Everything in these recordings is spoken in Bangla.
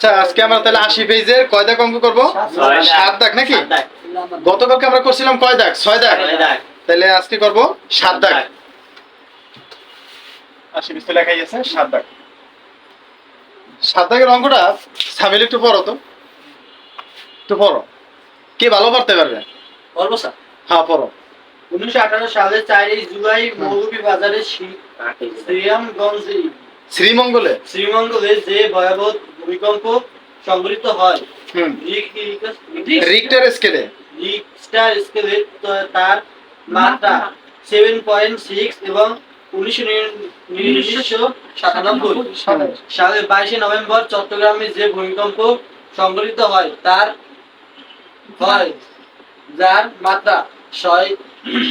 আচ্ছা আজকে আমরা তাহলে আশি পেজের কয় দাগ অঙ্ক করব? সাত দাগ নাকি? গতকালকে আমরা করছিলাম কয় দাগ? ছয় দাগ। তাহলে আজকে করব সাত দাগ। দাগ। আশি পিস তো লেখাই আছে সাত দাগ। সাত দাগের অঙ্কটা সামিল একটু পড়ো তো। একটু পড়ো। কে ভালো পড়তে পারবে? বলব স্যার। হ্যাঁ পড়ো। উনিশশো আঠারো সালের চারই জুলাই মৌলভী বাজারে শ্রীরামগঞ্জে শ্রীমঙ্গলে? শ্রীমঙ্গলে যে ভয়াবহ ভূমিকম্প সংঘটিত হয় রিক্টার স্কেলে। রিক্টার স্কেলে তার মাত্রা সেভেন পয়েন্ট সিক্স এবং উনিশশো সাতানব্বই। বাইশে নভেম্বর চট্টগ্রামে যে ভূমিকম্প সংঘটিত হয় তার হয় যার মাত্রা ছয়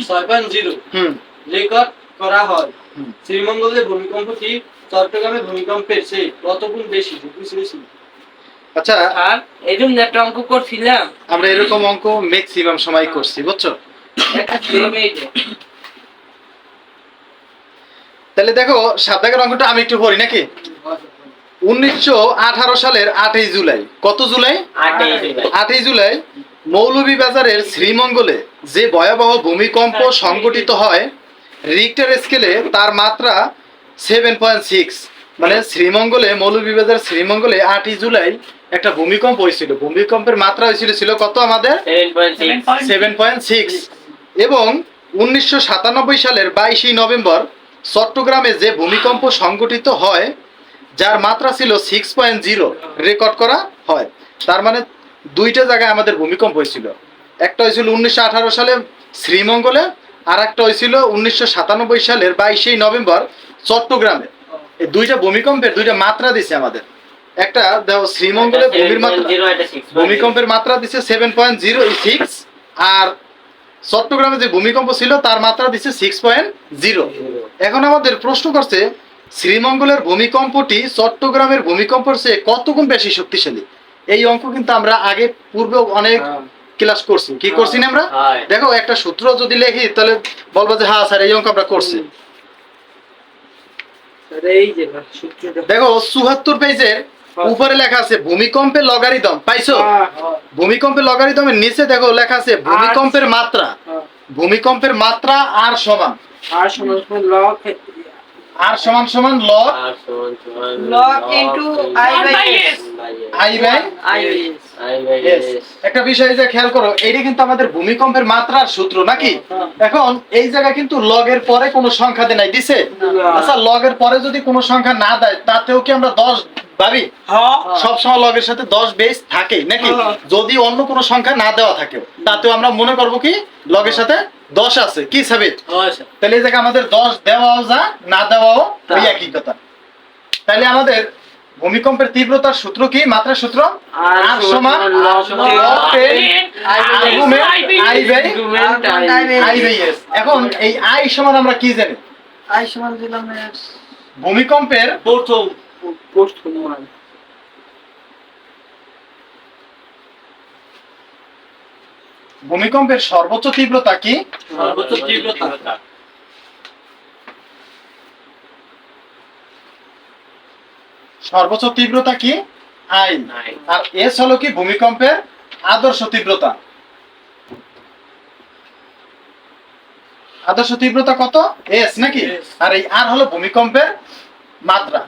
ছয় পয়েন্ট জিরো হুম। রেকর্ড করা হয়। হুম। শ্রীমঙ্গলের ভূমিকম্পটি চট্টগ্রামের ভূমিকম্পের কতগুণ বেশি? ঝুঁকি আচ্ছা আর এরকম একটা অঙ্ক করছিলাম। আমরা এরকম অঙ্ক ম্যাক্সিমাম সময় করছি বুঝছ? তাহলে দেখো সাত দাগের অঙ্কটা আমি একটু পড়ি নাকি? উনিশশো আঠারো সালের আটই জুলাই। কত জুলাই? আটই জুলাই। আটই জুলাই মৌলভীবাজারের শ্রীমঙ্গলে যে ভয়াবহ ভূমিকম্প সংঘটিত হয় রিক্টার স্কেলে তার মাত্রা সেভেন পয়েন্ট সিক্স মানে শ্রীমঙ্গলে মৌলভীবাজার শ্রীমঙ্গলে আটই জুলাই একটা ভূমিকম্প হয়েছিল। ভূমিকম্পের মাত্রা হয়েছিল ছিল কত আমাদের? সেভেন পয়েন্ট সিক্স এবং উনিশশো সাতানব্বই সালের বাইশে নভেম্বর চট্টগ্রামে যে ভূমিকম্প সংগঠিত হয় যার মাত্রা ছিল সিক্স পয়েন্ট জিরো রেকর্ড করা হয়। তার মানে দুইটা জায়গায় আমাদের ভূমিকম্প হয়েছিল। একটা হয়েছিল উনিশশো আঠারো সালে শ্রীমঙ্গলে আর একটা হয়েছিল উনিশশো সাতানব্বই সালের বাইশে নভেম্বর চট্টগ্রামে। এই দুইটা ভূমিকম্পের দুইটা মাত্রা দিছে আমাদের। একটা দেখো শ্রীমঙ্গলে ভূমির মাত্রা 7.0 এটা 6.0 ভূমিকম্পের মাত্রা দিচ্ছে সেভেন পয়েন্ট জিরো সিক্স আর চট্টগ্রামে যে ভূমিকম্প ছিল তার মাত্রা দিচ্ছে সিক্স পয়েন্ট জিরো এখন আমাদের প্রশ্ন করছে শ্রীমঙ্গলের ভূমিকম্পটি চট্টগ্রামের ভূমিকম্পের চেয়ে কত গুণ বেশি শক্তিশালী? এই অঙ্ক কিন্তু আমরা আগে পূর্বে অনেক ক্লাস করছি। কি করছি না আমরা? দেখো একটা সূত্র যদি লিখি তাহলে বলব যে হ্যাঁ স্যার এই অঙ্ক আমরা করছি। দেখো চুহাত্তর পেজের উপরে লেখা আছে ভূমিকম্পের লগারিদম পাইছো? ভূমিকম্পের লগারিদমের নিচে দেখো লেখা আছে ভূমিকম্পের মাত্রা। ভূমিকম্পের মাত্রা আর সমান। আর সমান সমান লগ আর সমান সমান log by S. I by I S S। একটা বিষয় যে খেয়াল করো এইটা কিন্তু আমাদের ভূমিকম্পের মাত্রার সূত্র নাকি? এখন এই জায়গায় কিন্তু লগের পরে কোনো সংখ্যা দেয় নাই দিছে? আচ্ছা লগের পরে যদি কোনো সংখ্যা না দেয় তাতেও কি আমরা দশ ভাবি? সবসময় লগের সাথে দশ বেস থাকে নাকি? হ্যাঁ। যদি অন্য কোনো সংখ্যা না দেওয়া থাকে তাতেও আমরা মনে করব কি লগের সাথে দশ আছে। কি সাবিত তাহলে এই জায়গায় আমাদের দশ দেওয়াও যা না দেওয়াও ওই। একই কথা তাহলে আমাদের ভূমিকম্পের তীব্রতার সূত্র কি? মাত্রার সূত্র? আর সমান। এখন এই আই সমান আমরা কি জানি? আই সমান দিলাম ভূমিকম্পের প্রথম। প্রথম মান ভূমিকম্পের সর্বোচ্চ তীব্রতা কি? সর্বোচ্চ তীব্রতা। সর্বোচ্চ তীব্রতা কি? I I. আর এস হলো কি ভূমিকম্পের আদর্শ তীব্রতা? আদর্শ তীব্রতা কত? এস নাকি? আর এই আর হলো ভূমিকম্পের মাত্রা।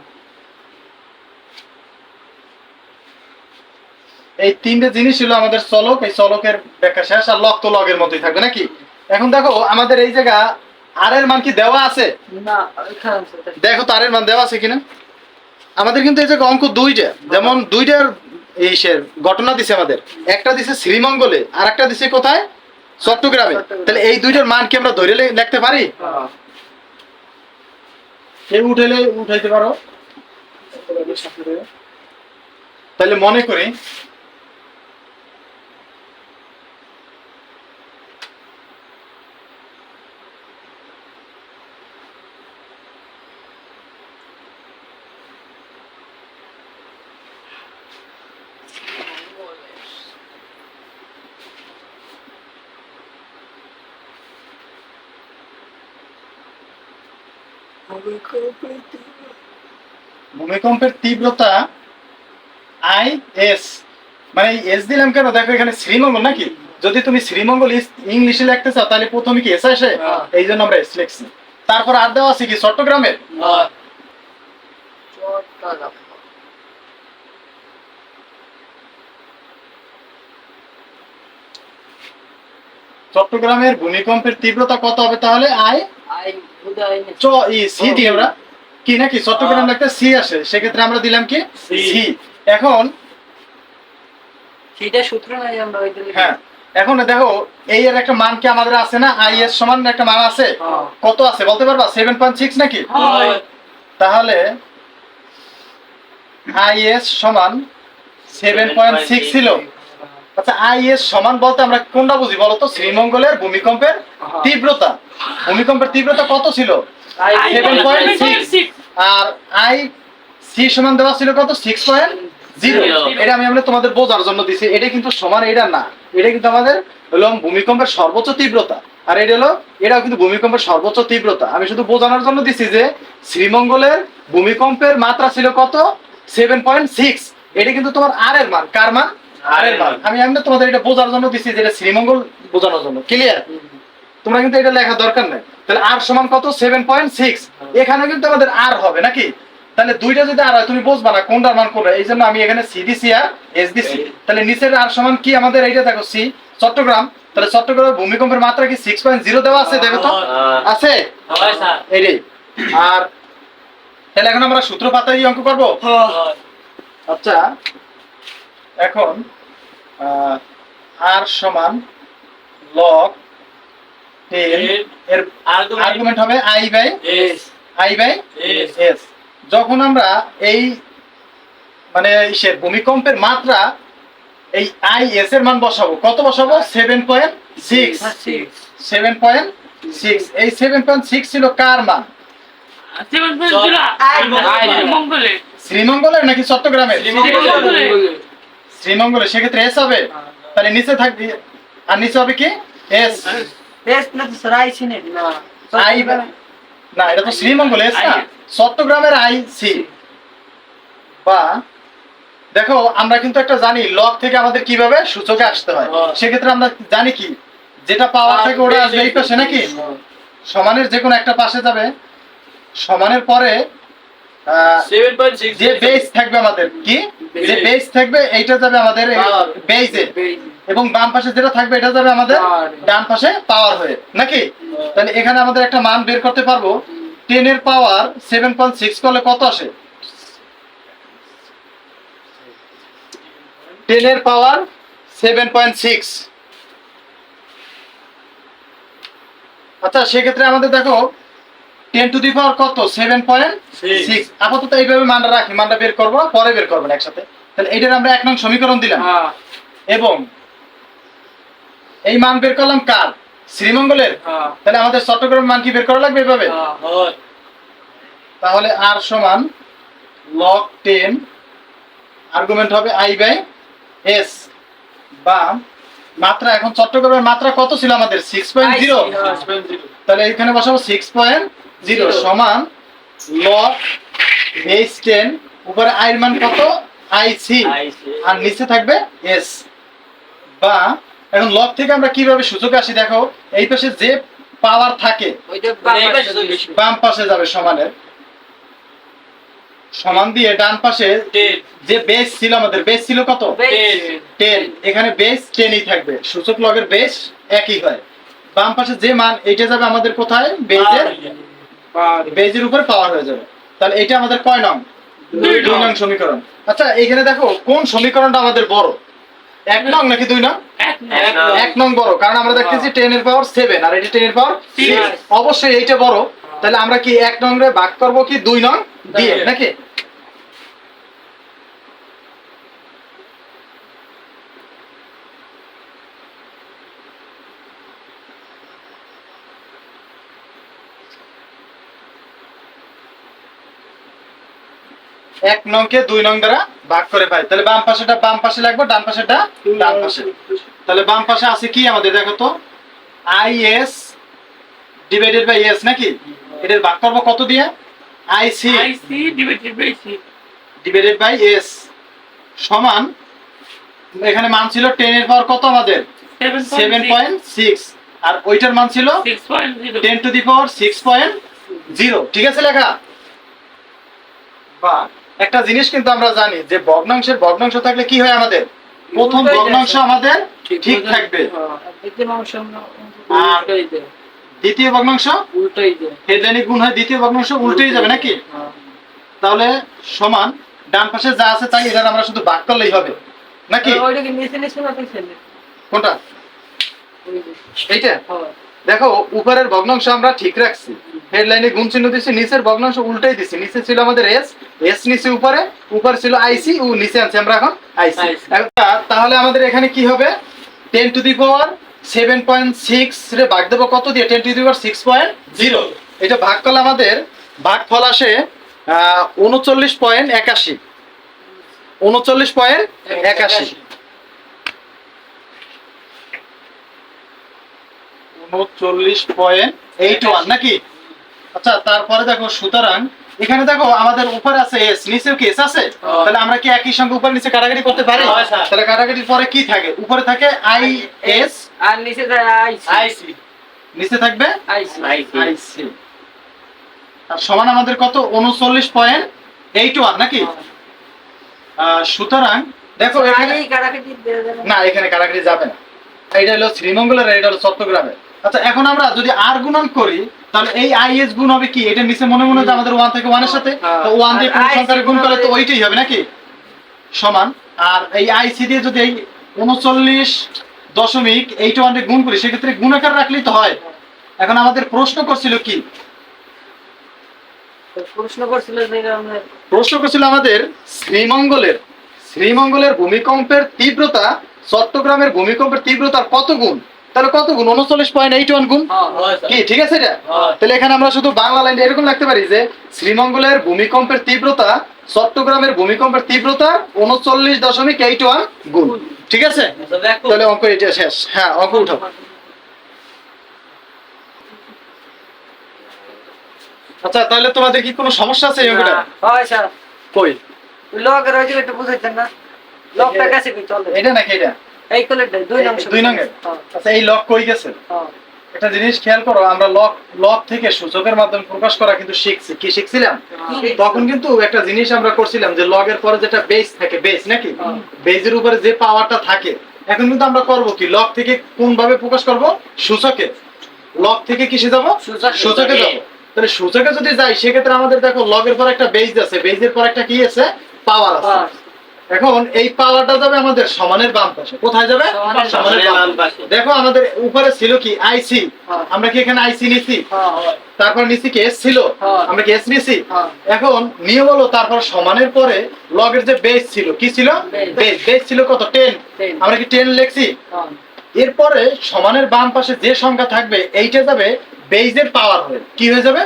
এই তিনটে জিনিস ছিল আমাদের চলক। এই চলকের ব্যাখ্যা শেষ আর লক তো লগের মতোই থাকবে নাকি? এখন দেখো আমাদের এই জায়গা আর এর মান কি দেওয়া আছে? না। দেখো তারের মান দেওয়া আছে কিনা? আমাদের কিন্তু এই যে অঙ্ক দুইটা যেমন দুইটার এই ঘটনা দিছে আমাদের। একটা দিছে শ্রীমঙ্গলে আর একটা দিছে কোথায়? চট্টগ্রামে। তাহলে এই দুইটার মান কি আমরা ধরে লিখতে পারি? উঠেলে উঠাইতে পারো? তাহলে মনে করি ভূমিকম্পের তীব্রতা। আই এস মানে এস দিলাম কেন? দেখো এখানে শ্রীমঙ্গল নাকি? যদি তুমি শ্রীমঙ্গল ইংলিশে লিখতে চাও তাহলে প্রথমে কি এস আসে? হ্যাঁ। এই জন্য আমরা এস লিখছি। তারপর আর দেওয়া আছে কি? চট্টগ্রামের? চট্টগ্রামের ভূমিকম্পের তীব্রতা কত হবে তাহলে? আই আই চ ই সি দিই আমরা। কি নাকি? চট্টগ্রাম লাগতে সি আসে। সেক্ষেত্রে আমরা দিলাম কি? সি। এখন সেটা সূত্র নাই আমরা ওই হ্যাঁ। এখন দেখো এই এর একটা মান কি আমাদের আছে না? আই এস সমান একটা মান আছে। কত আছে? বলতে পারবা? সেভেন পয়েন্ট সিক্স নাকি। তাহলে আইএস সমান সেভেন পয়েন্ট সিক্স ছিল। আচ্ছা আইএস সমান বলতে আমরা কোনটা বুঝি বলতো শ্রীমঙ্গলের ভূমিকম্পের। তীব্রতা। ভূমিকম্পের তীব্রতা কত ছিল? আর আই সি সমান দেওয়া ছিল কত? সিক্স পয়েন্ট জিরো এটা আমি আমরা তোমাদের বোঝার জন্য দিছি। এটা কিন্তু সমান এটা না। এটা কিন্তু আমাদের হলো ভূমিকম্পের সর্বোচ্চ তীব্রতা। আর এটা হলো এটাও কিন্তু ভূমিকম্পের সর্বোচ্চ তীব্রতা। আমি শুধু বোঝানোর জন্য দিছি যে শ্রীমঙ্গলের ভূমিকম্পের মাত্রা ছিল কত? সেভেন পয়েন্ট সিক্স এটা কিন্তু তোমার আর এর মান। কার মান? আর আমি এমনি তোমাদের এটা বোঝার জন্য দিছি যে এটা শ্রীমঙ্গল বোঝানোর জন্য ক্লিয়ার তোমরা কিন্তু এটা লেখা দরকার নাই। তাহলে আর সমান কত? সেভেন পয়েন্ট সিক্স এখানে কিন্তু আমাদের আর হবে নাকি? তাহলে দুইটা যদি আর হয় তুমি বুঝবা না কোনটার মান কোনটা। এই জন্য আমি এখানে সি দিছি আর এস দিছি। তাহলে নিচের আর সমান কি আমাদের? এইটা দেখো সি চট্টগ্রাম। তাহলে চট্টগ্রামের ভূমিকম্পের মাত্রা কি সিক্স পয়েন্ট জিরো দেওয়া আছে? দেখো তো। আছে? এইটাই আর তাহলে এখন আমরা সূত্র পাতায় অঙ্ক করব? আচ্ছা এখন আর সমান লগ টেন এর আর্গুমেন্ট হবে I by I by S যখন আমরা এই মানে ইসের ভূমিকম্পের মাত্রা এই আই এস এর মান বসাবো কত বসাবো? Seven point six seven point six এই সেভেন পয়েন্ট সিক্স ছিল কার মান? শ্রীমঙ্গলের। নাকি চট্টগ্রামের? শ্রীমঙ্গলে সেক্ষেত্রে এস হবে? তাহলে নিচে থাকবে আর নিচে হবে কি? এস এস না তো স্যার আই সিনে না আই না এটা তো শ্রীমঙ্গল এস না? চট্টগ্রামের আই সি বা দেখো আমরা কিন্তু একটা জানি লগ থেকে আমাদের কীভাবে সূচকে আসতে হয়। হ্যাঁ। সেক্ষেত্রে আমরা জানি কি? যেটা পাওয়ার থেকে ওটা আসবে এই পাশে নাকি? সমানের যে কোনো একটা পাশে যাবে। সমানের পরে যে বেস থাকবে আমাদের কি? যে বেস থাকবে এইটা যাবে আমাদের. বেসে এবং বাম পাশে যেটা থাকবে এটা যাবে আমাদের ডান পাশে পাওয়ার হয়ে। নাকি? তাহলে এখানে আমাদের একটা মান বের করতে পারব। টেন এর পাওয়ার সেভেন পয়েন্ট সিক্স করলে কত আসে? টেন এর পাওয়ার সেভেন পয়েন্ট সিক্স আচ্ছা সেক্ষেত্রে আমাদের দেখো টেন টু দি পাওয়ার কত? সেভেন পয়েন্ট সিক্স আপাতত এইভাবে মানটা রাখি মানটা বের করব পরে বের করবেন একসাথে। তাহলে এইটার আমরা এক নং সমীকরণ দিলাম। এবং এই মান বের করলাম কার? শ্রীমঙ্গলের। তাহলে আমাদের চট্টগ্রাম মান কি বের করা লাগবে এভাবে? তাহলে আর সমান লগ টেন আর্গুমেন্ট হবে আই বাই এস বা মাত্রা এখন চট্টগ্রামের মাত্রা কত ছিল আমাদের? সিক্স পয়েন্ট জিরো তাহলে এখানে বসাবো সিক্স পয়েন্ট জিরো সমান লগ বেস টেন উপরে আইর মান কত? আই সি আর নিচে থাকবে এস বা এখন লগ থেকে আমরা কীভাবে সুযোগ আসি দেখো এই পাশে যে পাওয়ার থাকে বেশি। বাম পাশে যাবে সমানের। সমান দিয়ে ডান পাশে যে বেস ছিল আমাদের বেস ছিল কত? টেন এখানে বেস টেনই থাকবে। সূচক লগের বেস একই হয়। বাম পাশে যে মান এটা যাবে আমাদের কোথায়? বেজের বেজের উপর পাওয়ার হয়ে যাবে। তাহলে এটা আমাদের কয় নং? দুই নং। সমীকরণ। আচ্ছা এখানে দেখো কোন সমীকরণটা আমাদের বড়? এক নং নাকি দুই নং? এক নং। বড় কারণ আমরা দেখতেছি টেন এর পাওয়ার সেভেন আর এটা টেন এর পাওয়ার অবশ্যই এইটা বড়। তাহলে আমরা কি এক নং রে ভাগ করব কি দুই নং? দিয়ে দিয়ে। নাকি? এক নংকে দুই নং দ্বারা ভাগ করে পাই। তাহলে বাম পাশেটা বাম পাশে লাগবে ডান পাশেটা ডান পাশে। তাহলে বাম পাশে আছে কি আমাদের দেখো তো? I S divided by S নাকি? এটার ভাগ করব কত দিয়ে? I C divided by S সমান এখানে মান ছিল টেন এর পাওয়ার কত আমাদের? সেভেন পয়েন্ট সিক্স আর ওইটার মান ছিল ten to the power six point zero ঠিক আছে লেখা? বা একটা জিনিস কিন্তু আমরা জানি যে ভগ্নাংশের ভগ্নাংশ থাকলে কি হয় আমাদের? প্রথম ভগ্নাংশ আমাদের ঠিক থাকবে। দ্বিতীয় আর- দ্বিতীয় ভগ্নাংশ? উল্টোই হেডলাইনে গুণ হয় দ্বিতীয় ভগ্নাংশ উল্টেই যাবে নাকি? হ্যাঁ। তাহলে সমান ডান পাশে যা আছে তাই এটা আমরা শুধু ভাগ করলেই হবে। নাকি? কোনটা? এইটা? হ্যাঁ। দেখো উপরের ভগ্নাংশ আমরা ঠিক রাখছি। হেডলাইনে গুণ চিহ্ন দিচ্ছি নিচের ভগ্নাংশ উল্টাই দিচ্ছি নিচে ছিল আমাদের এস এস নিচে উপরে উপরে ছিল আইসি ও নিচে আনছি আমরা এখন আইসি তাহলে আমাদের এখানে কি হবে? Ten to the power seven point six রে ভাগ দেবো কত দিয়ে? Ten to the power six point zero এটা ভাগ করলে আমাদের ভাগ ফল আসে উনচল্লিশ পয়েন্ট একাশি। উনচল্লিশ পয়েন্ট একাশি। উনচল্লিশ পয়েন্ট এইট ওয়ান নাকি? আচ্ছা তারপরে দেখো সুতরাং এখানে দেখো আমাদের উপরে আছে এস নিচেও কি এস আছে? হ্যাঁ। তাহলে আমরা কি একই সঙ্গে উপরে নিচে কাটাকাটি করতে পারি? হ্যাঁ, তাহলে কাটাকাটির পরে কি থাকে? উপরে থাকে আই এস আর নিচে আইসি নিচে থাকবে আইসি আর সমান আমাদের কত? উনচল্লিশ পয়েন্ট এইট ওয়ান নাকি? আহ, সুতরাং দেখো এখানে কাটাকাটি যাবে না এখানে কারাগারি যাবে না। এটা হলো শ্রীমঙ্গলের এটা হলো চট্টগ্রামের। আচ্ছা এখন আমরা যদি আর গুণন করি তাহলে এই আইএস গুণ হবে কি? এটা নিচে মনে মনে আমাদের ওয়ান থেকে ওয়ানের সাথে হ্যাঁ। তো ওয়ান দিয়ে কোন সংখ্যার গুণ করলে তো ওইটাই হবে নাকি? সমান। আর এই আইসি দিয়ে যদি এই উনচল্লিশ দশমিক এইট ওয়ানে গুণ করি সেক্ষেত্রে গুণাকার রাখলেই তো হয়। এখন আমাদের প্রশ্ন করছিল কি? প্রশ্ন করছিল প্রশ্ন করছিল আমাদের শ্রীমঙ্গলের। শ্রীমঙ্গলের ভূমিকম্পের তীব্রতা চট্টগ্রামের ভূমিকম্পের তীব্রতার কত গুণ? তাহলে কত গুণ উনচল্লিশ পয়েন্ট এইট ওয়ান গুণ? কি ঠিক আছে এটা? হ্যাঁ। তাহলে এখানে আমরা শুধু বাংলা লাইনটা এরকম লিখতে পারি যে শ্রীমঙ্গলের ভূমিকম্পের তীব্রতা চট্টগ্রামের ভূমিকম্পের তীব্রতা উনচল্লিশ দশমিক এইট ওয়ান গুণ। ঠিক আছে? তাহলে অঙ্ক এটা শেষ। হ্যাঁ অঙ্ক উঠাও। আচ্ছা তাহলে তোমাদের কি কোনো সমস্যা আছে অঙ্কটা হয় স্যার। কই? লগের ওই জায়গাটা বুঝাইছেন না। লগটা কাছে কি? চলে এটা নাকি এটা? এই দুই নং দুই নঙ্গে আচ্ছা এই লক কই গেছে? হ্যাঁ। একটা জিনিস খেয়াল করো আমরা লক লক থেকে সূচকের মাধ্যমে প্রকাশ করা কিন্তু শিখছি। কি শিখছিলাম? তখন কিন্তু একটা জিনিস আমরা করছিলাম যে লগের পরে যেটা বেস থাকে বেস নাকি? হ্যাঁ। বেজের উপরে যে পাওয়ারটা থাকে এখন কিন্তু আমরা করব কি? লক থেকে কোন ভাবে প্রকাশ করব? সূচকে। লক থেকে কিসে যাব? সূচকে। যাব। তাহলে সূচকে যদি যাই সেক্ষেত্রে আমাদের দেখো লগের পর একটা বেজ আছে। বেজের পর একটা কি আছে? পাওয়ার আছে। হ্যাঁ। এখন এই পাওয়ারটা যাবে আমাদের সমানের বাম পাশে। কোথায় যাবে? সমানের বাম পাশে। দেখো আমাদের উপরে ছিল কি? আইসি। হ্যাঁ। আমরা কি এখানে আইসি নিছি? হ্যাঁ তারপর নিচি কি? এস ছিল। হ্যাঁ। আমরা কি এস নিছি। এখন নিয়ম হলো তারপর সমানের পরে লগের যে বেস ছিল কি ছিল। বেস বেস ছিল কত? 10 10 আমরা কি 10 লিখছি? এরপরে সমানের বাম পাশে যে সংখ্যা থাকবে এইটা যাবে বেজের পাওয়ার হয়ে কি হয়ে যাবে?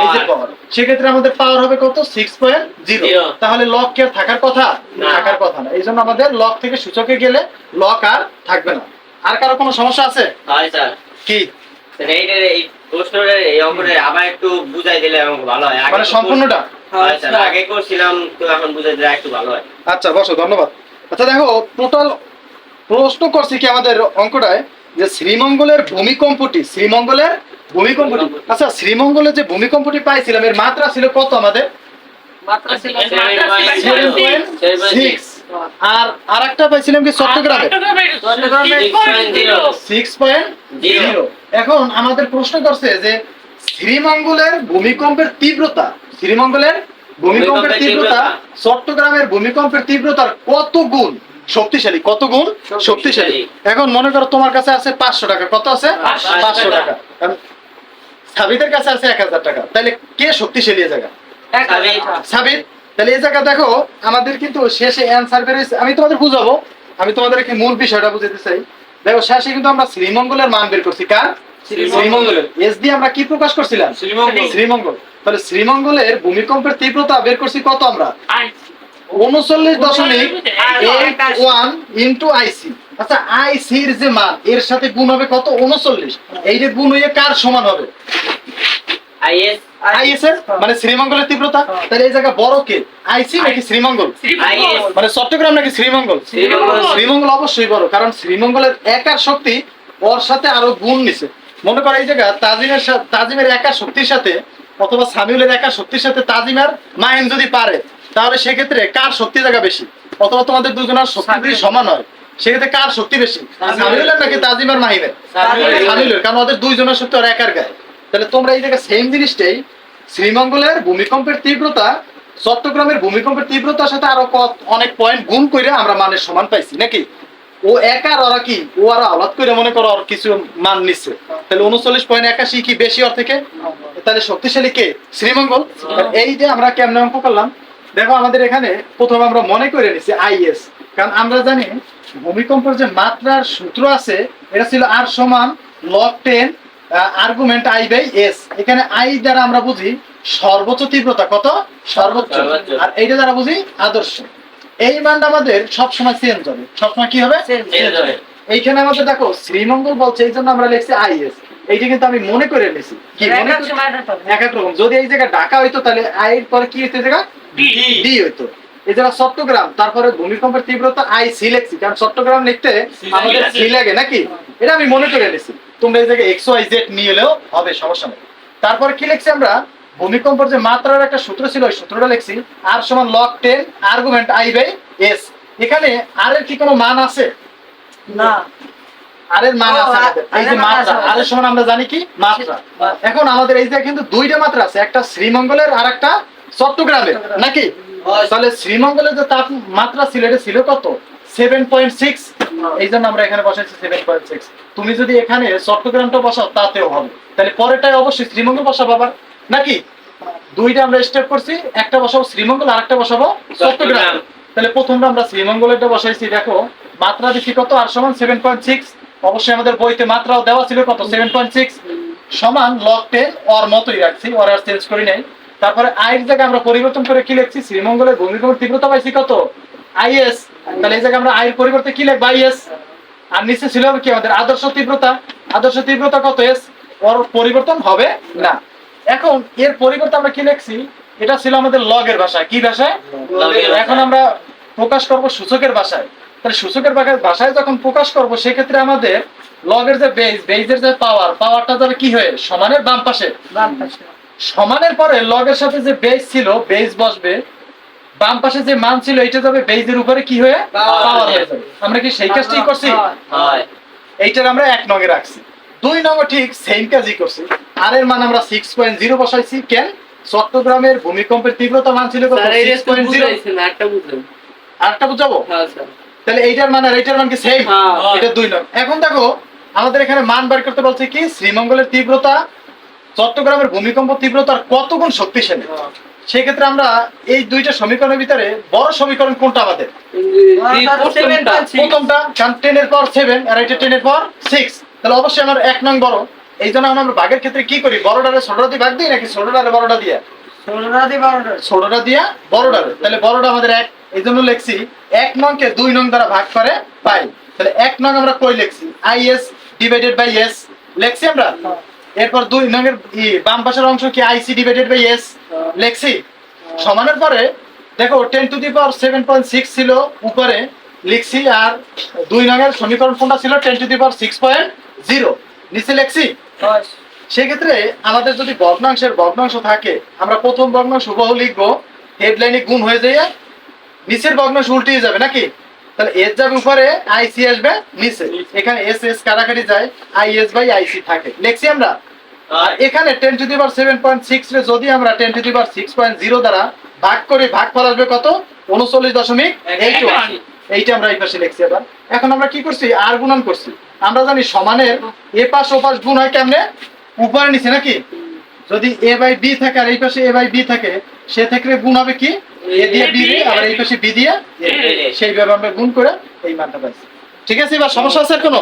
বেজের পাওয়ার সেক্ষেত্রে আমাদের পাওয়ার হবে কত? 6.0 Zero। তাহলে লক কি আর থাকার কথা? থাকার কথা না। এই জন্য আমাদের লক থেকে সূচকে গেলে লক আর থাকবে না। আর কারও কোনো সমস্যা আছে? কি? এই প্রশ্নটা এই অঙ্কটা আবার একটু বুঝাই দিলে ভালো হয়। মানে সম্পূর্ণটা? আগে করছিলাম তো এখন বুঝাই দিলে একটু ভালো হয়। আচ্ছা বসো ধন্যবাদ। আচ্ছা দেখো টোটাল প্রশ্ন করছি কি আমাদের অঙ্কটায়? যে শ্রীমঙ্গলের ভূমিকম্পটি শ্রীমঙ্গলের ভূমিকম্পটি আচ্ছা শ্রীমঙ্গলের যে ভূমিকম্পটি পাইছিলাম এর মাত্রা ছিল কত আমাদের? আর আর একটা পাইছিলাম কি চট্টগ্রামে? সিক্স পয়েন্ট জিরো এখন আমাদের প্রশ্ন করছে যে শ্রীমঙ্গলের ভূমিকম্পের তীব্রতা শ্রীমঙ্গলের ভূমিকম্পের তীব্রতা। চট্টগ্রামের ভূমিকম্পের তীব্রতার কত গুণ? শক্তিশালী। কত গুণ? শক্তিশালী। এখন মনে করো তোমার কাছে আছে পাঁচশো টাকা। কত আছে? পাঁচশো টাকা। সাবিতের কাছে আছে এক হাজার টাকা। তাহলে কে শক্তিশালী এই জায়গা সাবিত। তাহলে এই জায়গা দেখো আমাদের কিন্তু শেষে অ্যান্সার বেরিয়েছে আমি তোমাদের বুঝাবো। আমি তোমাদেরকে মূল বিষয়টা বুঝাতে চাই। দেখো শেষে কিন্তু আমরা শ্রীমঙ্গলের মান বের করছি। কার? শ্রীমঙ্গলের। এস দিয়ে আমরা কি প্রকাশ করছিলাম? শ্রীমঙ্গল। শ্রীমঙ্গল। তাহলে শ্রীমঙ্গলের ভূমিকম্পের তীব্রতা বের করছি কত আমরা? উনচল্লিশ দশমিক এইট ওয়ান ইন্টু আইসি আচ্ছা আইসির যে মান এর সাথে গুণ হবে কত? উনচল্লিশ। এই যে গুণ হয়ে কার সমান হবে? আইএস মানে শ্রীমঙ্গলের তীব্রতা? তাহলে এই জায়গা বড় কে? আইসি নাকি শ্রীমঙ্গল? মানে চট্টগ্রাম নাকি শ্রীমঙ্গল? শ্রীমঙ্গল। অবশ্যই বড় কারণ শ্রীমঙ্গলের একার শক্তি ওর সাথে আরও গুণ নিছে। মনে করো এই জায়গা তাজিমের তাজিমের একার শক্তির সাথে অথবা সামিউলের একার শক্তির সাথে তাজিমের মাহিন যদি পারে তাহলে সেক্ষেত্রে কার শক্তি জায়গা বেশি? অথবা তোমাদের দুজনের শক্তি সমান হয় সেক্ষেত্রে কার শক্তি বেশি? সামিউলের নাকি তাজিমার সামিউলের। সামিউলের কারণ ওদের দুইজনের শক্তি ওর একার গায়ে। তাহলে তোমরা এই জায়গায় সেম জিনিসটাই শ্রীমঙ্গলের ভূমিকম্পের তীব্রতা চট্টগ্রামের ভূমিকম্পের তীব্রতার সাথে আরও অনেক পয়েন্ট গুণ করে আমরা মানের সমান পাইছি নাকি? ও একার ওরা কি? ও আর আলাদ করে মনে করো আর কিছু মান নিচ্ছে তাহলে উনচল্লিশ পয়েন্ট একাশি কি বেশি ওর থেকে? তাহলে শক্তিশালী কে? শ্রীমঙ্গল। এই যে আমরা কেমন অঙ্ক করলাম দেখো আমাদের এখানে প্রথমে আমরা মনে করে নিছি আইএস। কারণ আমরা জানি ভূমিকম্পের যে মাত্রার সূত্র আছে এটা ছিল আর সমান log ten argument I by S এখানে আই দ্বারা আমরা বুঝি সর্বোচ্চ তীব্রতা কত? সর্বোচ্চ। আর এইটা দ্বারা বুঝি আদর্শ। এই মানটা আমাদের সবসময় চেঞ্জ হবে। সবসময় কি হবে? চেঞ্জ হবে। এইখানে আমাদের দেখো শ্রীমঙ্গল বলছে এই জন্য আমরা লিখছি আইএস এইটা কিন্তু আমি মনে করে নিছি। কি মনে এক। এক রকম যদি এই জায়গায় ঢাকা হইতো তাহলে আইয়ের পরে কি হইতো জায়গা ডি হইতো জায়গা চট্টগ্রাম তারপরে ভূমিকম্পের তীব্রতা আই সি লিখছি। কারণ চট্টগ্রাম লিখতে আমাদের সি লাগে নাকি? এটা আমি মনে করে নিছি। তোমরা এই জায়গায় এক্স ওয়াই জেড নিয়ে এলেও হবে সমস্যা নেই। তারপরে কি লিখছি আমরা? ভূমিকম্পের যে মাত্রার একটা সূত্র ছিল ওই সূত্রটা লিখছি আর সমান log ten argument I by S এখানে আর এর কি কোনো মান আছে? না। আর এর মান ও, আছে এই যে আর এর মান মাত্রা আর এর সমান আমরা জানি কি? মাত্রা। এখন আমাদের এই যে কিন্তু দুইটা মাত্রা আছে। একটা শ্রীমঙ্গলের আর একটা চট্টগ্রাম। নাকি? তাহলে শ্রীমঙ্গলের যে তাপমাত্রা ছিল এটা ছিল কত? সেভেন পয়েন্ট সিক্স এই জন্য আমরা এখানে বসাইছি সেভেন পয়েন্ট সিক্স তুমি যদি এখানে চট্টগ্রামটা বসাও তাতেও হবে। তাহলে পরেরটাই অবশ্যই শ্রীমঙ্গল বসাবো আবার নাকি? দুইটা আমরা স্টেপ করছি একটা বসাবো শ্রীমঙ্গল আর একটা বসাবো চট্টগ্রাম। তাহলে প্রথমটা আমরা শ্রীমঙ্গলেরটা বসাইছি দেখো মাত্রা দিচ্ছি কত? আর সমান সেভেন পয়েন্ট সিক্স অবশ্যই আমাদের বইতে মাত্রাও দেওয়া ছিল কত? সেভেন পয়েন্ট সিক্স সমান লক টেন ওর মতোই রাখছি ওর আর চেঞ্জ করি নাই। তারপরে আয়ের জায়গায় আমরা পরিবর্তন করে কি লিখছি? শ্রীমঙ্গলের ভূমিকম্পের তীব্রতা পাইছি কত? আইএস। তাহলে এই জায়গায় আমরা আয়ের পরিবর্তে কি লিখব? আইএস। আর নিচে ছিল কি আমাদের? আদর্শ তীব্রতা। আদর্শ তীব্রতা কত? এস। ওর পরিবর্তন হবে না। এখন এর পরিবর্তে আমরা কি লিখছি? এটা ছিল আমাদের লগের ভাষায় কি ভাষায়? এখন আমরা প্রকাশ করব সূচকের ভাষায়। তাহলে সূচকের ভাষায়- ভাষায় যখন প্রকাশ করব সেক্ষেত্রে আমাদের লগের যে বেজ বেজের যে পাওয়ার পাওয়ারটা যাবে কি হয়ে? সমানের বাম পাশে। বাম পাশে। সমানের পরে লগের সাথে যে বেজ ছিল বেজ বসবে বাম পাশে যে মান ছিল এটা যাবে বেজের উপরে কি হয়ে? পাওয়ার হয়ে যাবে। আমরা কি সেই কাজটাই করছি? এইটার আমরা এক নগে রাখছি। দুই নঙ্গ ঠিক সেম কাজই করছি। আর এর মান আমরা সিক্স পয়েন্ট জিরো বসাইছি। কেন? চট্টগ্রামের ভূমিকম্পের তীব্রতা মান ছিল আরেকটা বুঝাবো? হ্যাঁ স্যার তাহলে এইটার মান আর এইটার মান কি সেম হ্যাঁ। এটা দুই নং। এখন দেখো আমাদের এখানে মান বের করতে বলছে কি? শ্রীমঙ্গলের তীব্রতা চট্টগ্রামের ভূমিকম্প তীব্রতার কত গুণ শক্তিশালী? সেক্ষেত্রে আমরা এই দুইটা সমীকরণের ভিতরে বড় সমীকরণ কোনটা আমাদের? প্রথমটা। কারণ টেন এর সেভেন আর এটা টেন এর পাওয়ার সিক্স তাহলে অবশ্যই আমার এক নং বড়। এই জন্য আমরা ভাগের ক্ষেত্রে কি করি? বড়টারে ছোটটা দিয়ে ভাগ দিই নাকি ছোটটারে বড়টা দিয়ে? ষোলোটা। ছোটটা দিয়া বড়টারে। তাহলে বড়টা আমাদের এক। এই জন্য লিখছি এক নংকে দুই নং দ্বারা ভাগ করে পাই। তাহলে এক নং আমরা কই লিখছি? I S divided by S লিখছি আমরা? এরপর দুই নংয়ের ই, বাম পাশের অংশ কি আইসি ডিভাইডেড বাই এস লিখছি। সমানের পরে দেখো ten to the power seven point six ছিল উপরে লিখছি আর দুই নংয়ের সমীকরণ কোনটা ছিল? Ten to the power six point zero নিচে লিখছি। সেক্ষেত্রে আমাদের যদি ভগ্নাংশের ভগ্নাংশ থাকে আমরা প্রথম ভগ্নাংশ হুবহু লিখব হেডলাইনে গুণ হয়ে যায় নিচের ভগ্নাংশ উল্টিয়ে যাবে নাকি? তাহলে এস যাবে উপরে আইসি আসবে নিচে। এখানে এস এস কাটাকাটি যায় আই এস বাই আইসি থাকে। লিখছি আমরা আর এখানে ten to the power seven point six রে যদি আমরা ten to the power six point zero দ্বারা ভাগ করি ভাগ ফল আসবে কত? উনচল্লিশ দশমিক এইট এইটা আমরা এই পাশে লিখছি এবার। এখন আমরা কি করছি? আর গুণন করছি। আমরা জানি সমানের এ পাশ ও পাশ গুণ হয় কেমনে? উপরে নিচে নাকি? যদি এ বাই বি থাকে আর এই পাশে এ বাই বি থাকে সে থেকে গুণ হবে কি? এ দিয়ে বি আবার এই পাশে বি দিয়ে সেইভাবে আমরা গুণ করে এই মানটা পাইছি। ঠিক আছে এবার সমস্যা আছে কোনো?